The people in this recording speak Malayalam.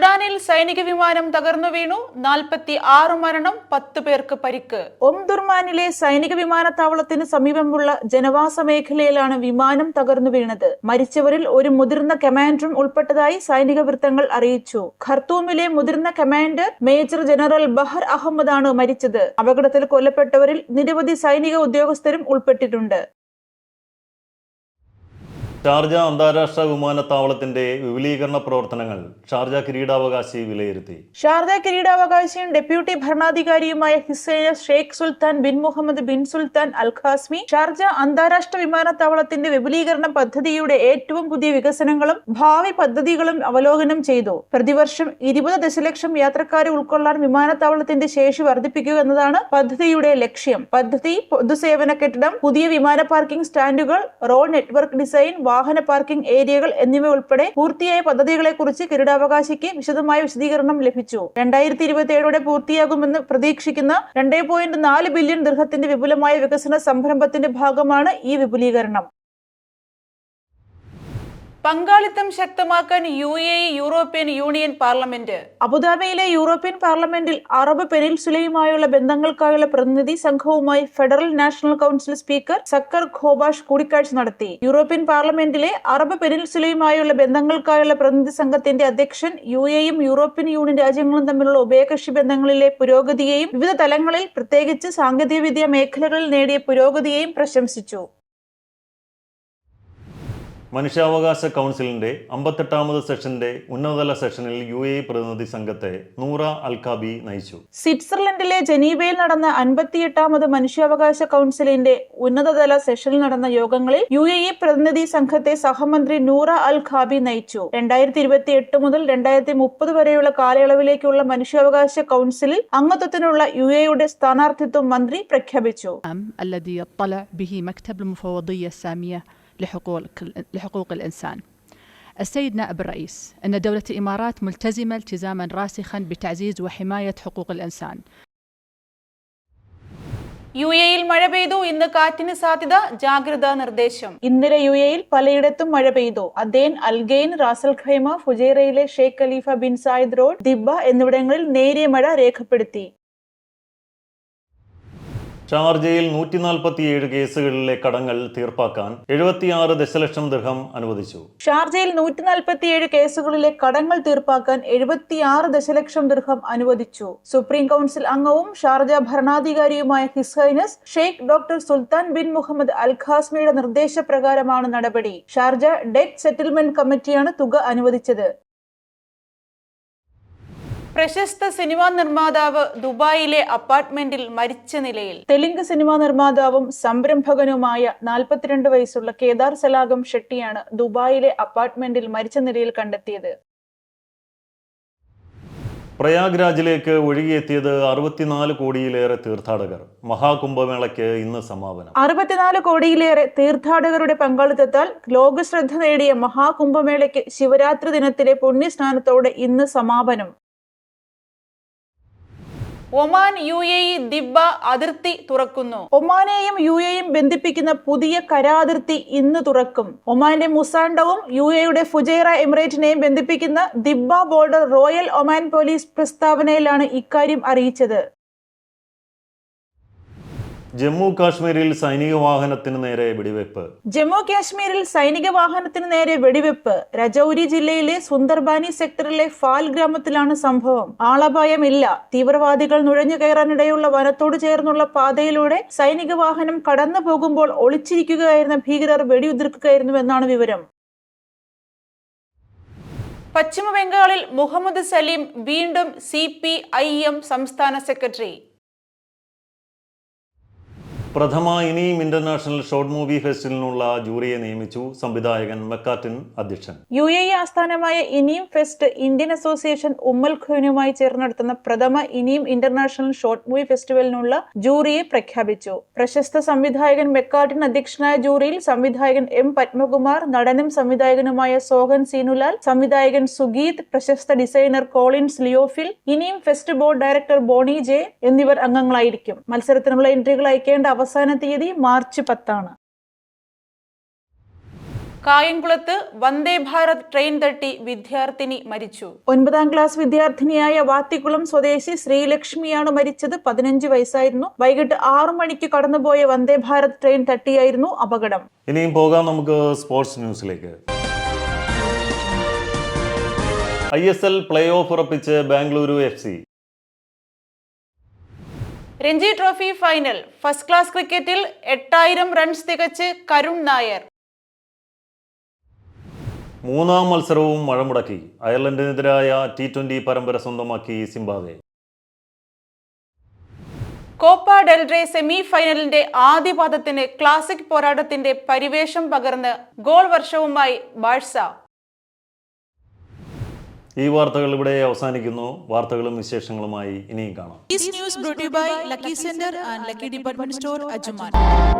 സുഡാനിൽ സൈനിക വിമാനം തകർന്നു വീണു. നാൽപ്പത്തി ആറ് മരണം പത്ത് പേർക്ക് പരിക്ക്. ഒംദുർമാനിലെ സൈനിക വിമാനത്താവളത്തിന് സമീപമുള്ള ജനവാസ മേഖലയിലാണ് വിമാനം തകർന്നു വീണത്. മരിച്ചവരിൽ ഒരു മുതിർന്ന കമാൻഡറും ഉൾപ്പെട്ടതായി സൈനിക വൃത്തങ്ങൾ അറിയിച്ചു. ഖർത്തൂമിലെ മുതിർന്ന കമാൻഡർ മേജർ ജനറൽ ബഹർ അഹമ്മദാണ് മരിച്ചത്. അപകടത്തിൽ കൊല്ലപ്പെട്ടവരിൽ നിരവധി സൈനിക ഉദ്യോഗസ്ഥരും ഉൾപ്പെട്ടിട്ടുണ്ട്. ഷാർജ അന്താരാഷ്ട്ര വിമാനത്താവളത്തിന്റെ വിപുലീകരണ പ്രവർത്തനങ്ങൾ ഷാർജ കിരീടാവകാശി വിലയിരുത്തി. ഷാർജ കിരീടാവകാശിയും ഡെപ്യൂട്ടി ഭരണാധികാരിയുമായ ഹിസൈന Sheikh Sultan bin Muhammad bin Sultan Al Qasimi Sharjah അന്താരാഷ്ട്ര വിമാനത്താവളത്തിന്റെ വിപുലീകരണ പദ്ധതിയുടെ ഏറ്റവും പുതിയ വികസനങ്ങളും ഭാവി പദ്ധതികളും അവലോകനം ചെയ്തു. പ്രതിവർഷം ഇരുപത് ദശലക്ഷം യാത്രക്കാരെ ഉൾക്കൊള്ളാൻ വിമാനത്താവളത്തിന്റെ ശേഷി വർദ്ധിപ്പിക്കുക എന്നതാണ് പദ്ധതിയുടെ ലക്ഷ്യം. പദ്ധതി പൊതുസേവന കെട്ടിടം പുതിയ വിമാന പാർക്കിംഗ് സ്റ്റാൻഡുകൾ റോഡ് നെറ്റ്വർക്ക് ഡിസൈൻ വാഹന പാർക്കിംഗ് ഏരിയകൾ എന്നിവ ഉൾപ്പെടെ പൂർത്തിയായ പദ്ധതികളെക്കുറിച്ച് കിരീടാവകാശിക്ക് വിശദമായ വിശദീകരണം ലഭിച്ചു. രണ്ടായിരത്തി ഇരുപത്തി ഏഴോടെ പൂർത്തിയാകുമെന്ന് പ്രതീക്ഷിക്കുന്ന രണ്ടേ ബില്യൺ ദൃഹത്തിന്റെ വിപുലമായ വികസന സംരംഭത്തിന്റെ ഭാഗമാണ് ഈ വിപുലീകരണം. പങ്കാളിത്തം ശക്തമാക്കാൻ U A European Union parliament. അബുദാബിയിലെ യൂറോപ്യൻ പാർലമെന്റിൽ അറബ് പെനിൻസുലയുമായുള്ള ബന്ധങ്ങൾക്കായുള്ള പ്രതിനിധി സംഘവുമായി federal national council speaker Saqr Ghobash കൂടിക്കാഴ്ച നടത്തി. യൂറോപ്യൻ പാർലമെന്റിലെ അറബ് പെനിൻസുലയുമായുള്ള ബന്ധങ്ങൾക്കായുള്ള പ്രതിനിധി സംഘത്തിന്റെ അധ്യക്ഷൻ യു എയും യൂറോപ്യൻ യൂണിയൻ രാജ്യങ്ങളും തമ്മിലുള്ള ഉഭയകക്ഷി ബന്ധങ്ങളിലെ പുരോഗതിയെയും വിവിധ തലങ്ങളിൽ പ്രത്യേകിച്ച് സാങ്കേതികവിദ്യ മേഖലകളിൽ നേടിയ പുരോഗതിയെയും പ്രശംസിച്ചു. മനുഷ്യാവകാശ കൗൺസിലിന്റെ അമ്പത്തെട്ടാമത് സെഷന്റെ ഉന്നതതല സെഷനിൽ യു എ പ്രതിനിധി സംഘത്തെ നൂറ അൽഖാബി നയിച്ചു. സ്വിറ്റ്സർലൻഡിലെ ജനീവയിൽ നടന്ന അൻപത്തിയെട്ടാമത് മനുഷ്യാവകാശ കൗൺസിലിന്റെ ഉന്നതതല സെഷനിൽ നടന്ന യോഗങ്ങളിൽ യു എ പ്രതിനിധി സംഘത്തെ സഹമന്ത്രി നൂറ അൽ ഖാബി നയിച്ചു. രണ്ടായിരത്തി ഇരുപത്തി എട്ട് മുതൽ രണ്ടായിരത്തി മുപ്പത് വരെയുള്ള കാലയളവിലേക്കുള്ള മനുഷ്യാവകാശ കൗൺസിലിൽ അംഗത്വത്തിനുള്ള യു എയുടെ സ്ഥാനാർത്ഥിത്വം മന്ത്രി പ്രഖ്യാപിച്ചു. العام الذي يطلع به مكتب المفوضية السامية لحقوق, لحقوق الإنسان السيد نائب الرئيس أن دولة الإمارات ملتزمة التزاما راسخا بتعزيز وحماية حقوق الإنسان യു എയിൽ മഴ പെയ്തു ഇന്ന് കാറ്റിന് സാധ്യത ജാഗ്രതാ നിർദ്ദേശം ഇന്നലെ യു എയിൽ പലയിടത്തും മഴ പെയ്തു അദേൻ അൽഗെയിൻ Ras al Khaimah ഫുജൈറയിലെ Sheikh Khalifa bin Zayed road Dibba എന്നിവിടങ്ങളിൽ നേരിയ മഴ രേഖപ്പെടുത്തി ഷാർജയിൽ നൂറ്റി നാൽപ്പത്തിയേഴ് കേസുകളിലെ കടങ്ങൾ തീർപ്പാക്കാൻ എഴുപത്തിയാറ് ദശലക്ഷം ദൃഹം അനുവദിച്ചു. ഷാർജയിൽ നൂറ്റി നാൽപ്പത്തിയേഴ് കേസുകളിലെ കടങ്ങൾ തീർപ്പാക്കാൻ എഴുപത്തിയാറ് ദശലക്ഷം ദൃഹം അനുവദിച്ചു. സുപ്രീം കൗൺസിൽ അംഗവും Sharjah ഭരണാധികാരിയുമായ his highness Sheikh doctor Sultan bin Muhammad Al ഖാസ്മിയുടെ നിർദ്ദേശപ്രകാരമാണ് നടപടി. ഷാർജ ഡെറ്റ് സെറ്റിൽമെന്റ് കമ്മിറ്റിയാണ് തുക അനുവദിച്ചത്. പ്രശസ്ത സിനിമാ നിർമ്മാതാവ് ദുബായിലെ അപ്പാർട്ട്മെന്റിൽ മരിച്ച നിലയിൽ. തെലുങ്ക് സിനിമാ നിർമ്മാതാവും സംരംഭകനുമായ നാൽപ്പത്തിരണ്ട് വയസ്സുള്ള കേദാർ സലാഗം ഷെട്ടിയാണ് ദുബായിലെ അപ്പാർട്ട്മെന്റിൽ മരിച്ച നിലയിൽ കണ്ടെത്തിയത്. പ്രയാഗ്രാജിലേക്ക് ഒഴുകിയെത്തിയത് അറുപത്തിനാല് കോടിയിലേറെ തീർത്ഥാടകർ. മഹാകുംഭമേളയ്ക്ക് ഇന്ന് സമാപനം. അറുപത്തിനാല് കോടിയിലേറെ തീർത്ഥാടകരുടെ പങ്കാളിത്തത്താൽ ലോകശ്രദ്ധ നേടിയ മഹാകുംഭമേളയ്ക്ക് ശിവരാത്രി ദിനത്തിലെ പുണ്യസ്നാനത്തോടെ ഇന്ന് സമാപനം. Oman U A E Dibba അതിർത്തി തുറക്കുന്നു. ഒമാനെയും യു എയും ബന്ധിപ്പിക്കുന്ന പുതിയ കരാതിർത്തി ഇന്ന് തുറക്കും. ഒമാന്റെ മുസാണ്ടവും യു എയുടെ ഫുജൈറ എമിറേറ്റിനെയും ബന്ധിപ്പിക്കുന്ന Dibba border royal Oman police പ്രസ്താവനയിലാണ് ഇക്കാര്യം അറിയിച്ചത്. ജമ്മു കാശ്മീരിൽ സൈനിക വാഹനത്തിന് നേരെ വെടിവെപ്പ്. ജമ്മു കാശ്മീരിൽ സൈനിക വാഹനത്തിന് നേരെ വെടിവെപ്പ്. രജൌരി ജില്ലയിലെ സുന്ദർബാനി സെക്ടറിലെ ഫാൽ ഗ്രാമത്തിലാണ് സംഭവം. ആളപായമില്ല. തീവ്രവാദികൾ നുഴഞ്ഞു കയറാനിടയുള്ള വനത്തോട് ചേർന്നുള്ള പാതയിലൂടെ സൈനിക വാഹനം കടന്നു പോകുമ്പോൾ ഒളിച്ചിരിക്കുകയായിരുന്ന ഭീകരർ വെടിയുതിർക്കുകയായിരുന്നുവെന്നാണ് വിവരം. പശ്ചിമ ബംഗാളിൽ മുഹമ്മദ് സലീം വീണ്ടും സി പി ഐ എം സംസ്ഥാന സെക്രട്ടറി. പ്രഥമ ഇനിയും ഇന്റർനാഷണൽ ഷോർട്ട് മൂവി ഫെസ്റ്റിവലിനുള്ള ജൂറിയെ നിയമിച്ചു സംവിധായകൻ മെക്കാറ്റിൻ അധ്യക്ഷൻ. യു എ ആസ്ഥാനമായ ഇനിയും ഫെസ്റ്റ് ഇന്ത്യൻ അസോസിയേഷൻ ഉമ്മൽ ഖുനുമായി ചേർന്ന് നടത്തുന്ന പ്രഥമ ഇനിയും ഇന്റർനാഷണൽ ഷോർട്ട് മൂവി ഫെസ്റ്റിവലിനുള്ള ജൂറിയെ പ്രഖ്യാപിച്ചു. പ്രശസ്ത സംവിധായകൻ മെക്കാറ്റിൻ അധ്യക്ഷനായ ജൂറിയിൽ സംവിധായകൻ എം പത്മകുമാർ നടനും സംവിധായകനുമായ സോഹൻ സീനുലാൽ സംവിധായകൻ സുഗീത് പ്രശസ്ത ഡിസൈനർ കോളിൻസ് ലിയോഫിൽ ഇനിയും fest board director Bonny J എന്നിവർ അംഗങ്ങളായിരിക്കും. മത്സരത്തിനുള്ള എൻട്രികൾ അയക്കേണ്ട അവസാന തീയതി മാർച്ച് പത്താണ്. കായംകുളത്ത് വന്ദേ ഭാരത് ട്രെയിൻ തട്ടി വിദ്യാർത്ഥിനി മരിച്ചു. ഒൻപതാം ക്ലാസ് വിദ്യാർത്ഥിനിയായ വാത്തിക്കുളം സ്വദേശി ശ്രീലക്ഷ്മിയാണ് മരിച്ചത്. പതിനഞ്ച് വയസ്സായിരുന്നു. വൈകിട്ട് ആറു മണിക്ക് കടന്നുപോയ വന്ദേ ഭാരത് ട്രെയിൻ തട്ടിയായിരുന്നു അപകടം. ഇനിയും പോകാം നമുക്ക് സ്പോർട്സ് ന്യൂസിലേക്ക്. I S L play off ഉറപ്പിച്ച് Bengaluru F C. Ranji trophy final. First class ക്രിക്കറ്റിൽ എട്ടായിരം റൺസ് തികച്ച് കരുൺ നായർ. മൂന്നാം മത്സരവും മഴ മുടക്കി അയർലൻഡിനെതിരായ ടി ട്വന്റി പരമ്പര സ്വന്തമാക്കി Zimbabwe. Copa del Rey semi ഫൈനലിന്റെ ആദ്യ പാദത്തിന് ക്ലാസിക് പോരാട്ടത്തിന്റെ പരിവേഷം പകർന്ന് ഗോൾ വർഷവുമായി ബാഴ്സ. ഈ വാർത്തകൾ ഇവിടെ അവസാനിക്കുന്നു. വാർത്തകളും വിശേഷങ്ങളുമായി ഇനിയും കാണാം. News by lucky centre and lucky department store and